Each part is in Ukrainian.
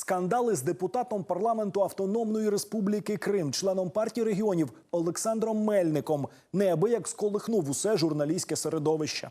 Скандали з депутатом парламенту Автономної Республіки Крим, членом партії регіонів Олександром Мельником, неабияк сколихнув усе журналістське середовище.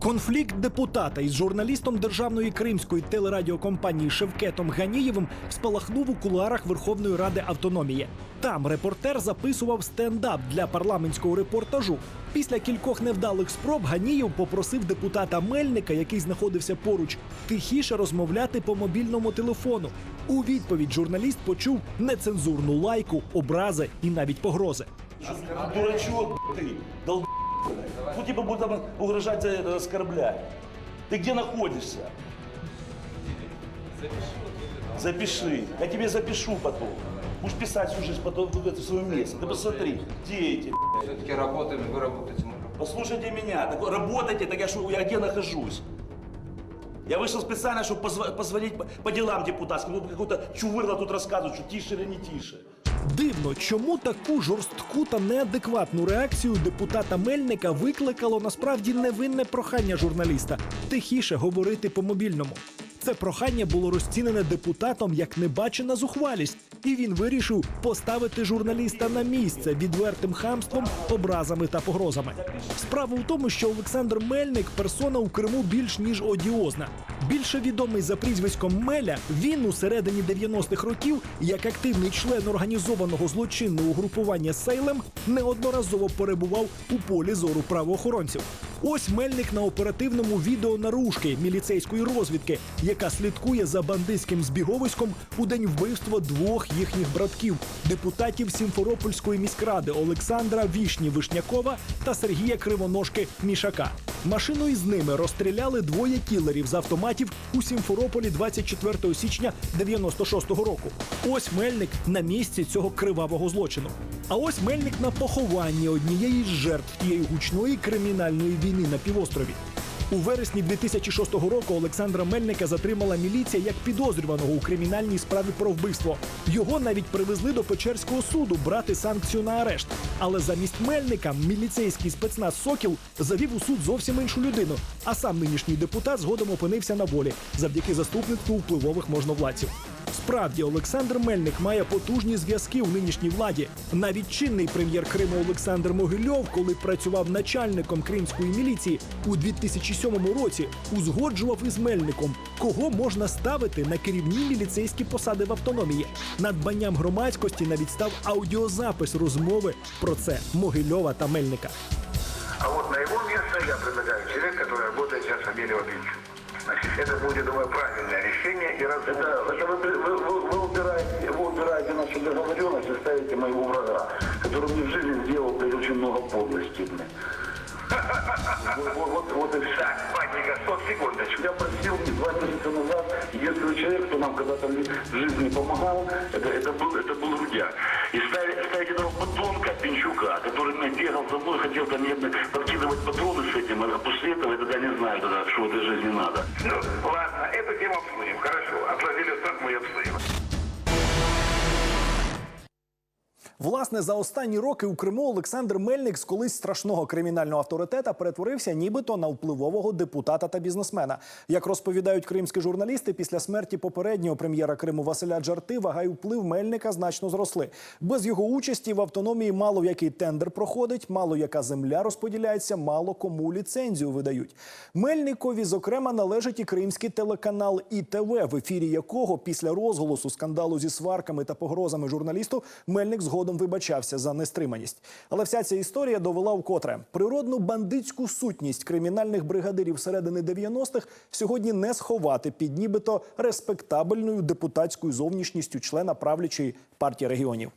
Конфлікт депутата із журналістом державної кримської телерадіокомпанії Шевкетом Ганієвим спалахнув у кулуарах Верховної Ради автономії. Там репортер записував стендап для парламентського репортажу. Після кількох невдалих спроб Ганієв попросив депутата Мельника, який знаходився поруч, тихіше розмовляти по мобільному телефону. У відповідь журналіст почув нецензурну лайку, образи і навіть погрози. Дурачок, ты, долб... Кто тебе будет там угрожать это, оскорблять? Ты где находишься? Запиши. Я тебе запишу потом. Будешь писать всю жизнь потом в это свое место. Ты посмотри, где эти? Все-таки работаем, вы работаете. мы работаем. Послушайте меня. Так, работайте, так я, что, я где нахожусь? Я вышел специально, чтобы позв- позвонить по, по делам депутатским. Тут какой-то чувырло тут рассказывает, что тише или не тише. Дивно, чому таку жорстку та неадекватну реакцію депутата Мельника викликало насправді невинне прохання журналіста тихіше говорити по мобільному. Це прохання було розцінене депутатом як небачена зухвалість, і він вирішив поставити журналіста на місце відвертим хамством, образами та погрозами. Справа в тому, що Олександр Мельник персона у Криму більш ніж одіозна. Більше відомий за прізвиськом Меля, він у середині 90-х років, як активний член організованого злочинного угрупування Сейлем, неодноразово перебував у полі зору правоохоронців. Ось Мельник на оперативному відео наружки міліцейської розвідки, яка слідкує за бандитським збіговиськом у день вбивства двох їхніх братків депутатів Сімферопольської міськради Олександра Вішні Вишнякова та Сергія Кривоножки Мішака. Машиною із ними розстріляли двоє кілерів з автоматів у Сімферополі 24 січня 96-го року. Ось Мельник на місці цього кривавого злочину. А ось Мельник на похованні однієї з жертв тієї гучної кримінальної війни на півострові. У вересні 2006 року Олександра Мельника затримала міліція як підозрюваного у кримінальній справі про вбивство. Його навіть привезли до Печерського суду брати санкцію на арешт. Але замість Мельника міліцейський спецназ Сокіл завів у суд зовсім іншу людину. А сам нинішній депутат згодом опинився на волі завдяки заступництву впливових можновладців. Справді, Олександр Мельник має потужні зв'язки у нинішній владі. Навіть чинний прем'єр Криму Олександр Могильов, коли працював начальником кримської міліції у 2007 році, узгоджував із Мельником, кого можна ставити на керівні міліцейські посади в автономії. Надбанням громадськості навіть став аудіозапис розмови про це Могильова та Мельника. А вот на его место я предлагаю человек, который работает сейчас в Амеле Владимировичу. Значит, это будет, думаю, правильное решение и раз... Это, это вы, вы, вы, вы убираете, вы убираете нашу договоренность и ставите моего врага, который мне в жизни сделал очень много подлостей. Вот, вот, вот, и все. Так, батенька, стоп, секундочку. Я просил два месяца назад, единственный человек, кто нам когда-то в жизни помогал, это, это, был, это был Рудя. меня бегал за мной, хотел там наверное, подкидывать патроны с этим, а после этого я тогда не знаю, тогда, что в этой жизни надо. Ну, ладно, эту тему обсудим, хорошо. Отложили в сторону и обсудим. Власне, за останні роки у Криму Олександр Мельник з колись страшного кримінального авторитета перетворився нібито на впливового депутата та бізнесмена. Як розповідають кримські журналісти, після смерті попереднього прем'єра Криму Василя Джарти вага й вплив Мельника значно зросли. Без його участі в автономії мало який тендер проходить, мало яка земля розподіляється, мало кому ліцензію видають. Мельникові, зокрема, належить і кримський телеканал ІТВ, в ефірі якого після розголосу скандалу зі сварками та погрозами журналісту Мельник згодом вибачався за нестриманість. Але вся ця історія довела вкотре природну бандитську сутність кримінальних бригадирів середини 90-х сьогодні не сховати під нібито респектабельною депутатською зовнішністю члена правлячої партії регіонів.